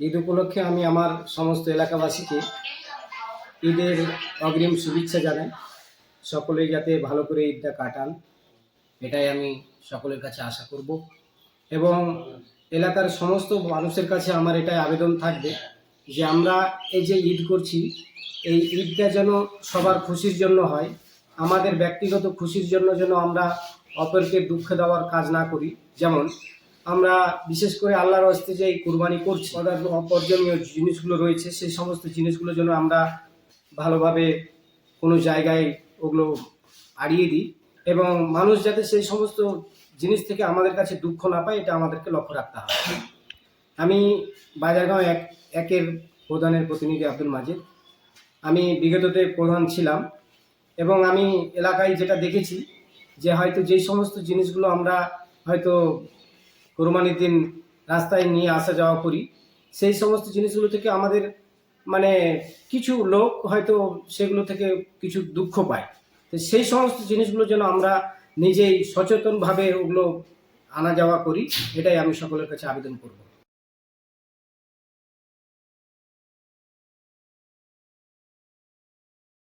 ঈদ উপলক্ষে আমি আমার সমস্ত এলাকাবাসীকে ঈদের অগ্রিম শুভেচ্ছা জানাই। সকলেই যাতে ভালো করে ঈদটা কাটান, এটাই আমি সকলের কাছে আশা করব। এবং এলাকার সমস্ত মানুষের কাছে আমার এটাই আবেদন থাকবে যে আমরা এই যে ঈদ করছি, এই ঈদটা যেন সবার খুশির জন্য হয়, আমাদের ব্যক্তিগত খুশির জন্য যেন আমরা অপরকে দুঃখ দেওয়ার কাজ না করি। যেমন আমরা বিশেষ করে আল্লাহর হস্তে যে কুরবানি করছি অর্থাৎ অপরজনীয় জিনিসগুলো রয়েছে, সেই সমস্ত জিনিসগুলো যেন আমরা ভালোভাবে কোনো জায়গায় ওগুলো আড়িয়ে দিই এবং মানুষ যাতে সেই সমস্ত জিনিস থেকে আমাদের কাছে দুঃখ না পায়, এটা আমাদেরকে লক্ষ্য রাখতে হবে। আমি বাজারগাঁও এক, একের প্রধানের প্রতিনিধি আব্দুল মাজিদ। আমি বিগততে প্রধান ছিলাম এবং আমি এলাকায় যেটা দেখেছি যে হয়তো যেই সমস্ত জিনিসগুলো আমরা হয়তো কোরবানির দিন রাস্তায় নিয়ে আসা যাওয়া করি। সেই সমস্ত জিনিসগুলো থেকে আমাদের মানে কিছু লোক হয়তো সেগুলো থেকে কিছু দুঃখ পায়। তো সেই সমস্ত জিনিসগুলো যেন আমরা নিজেই সচেতনভাবে ওগুলো আনা যাওয়া করি, এটাই আমি সকলের কাছে আবেদন করব।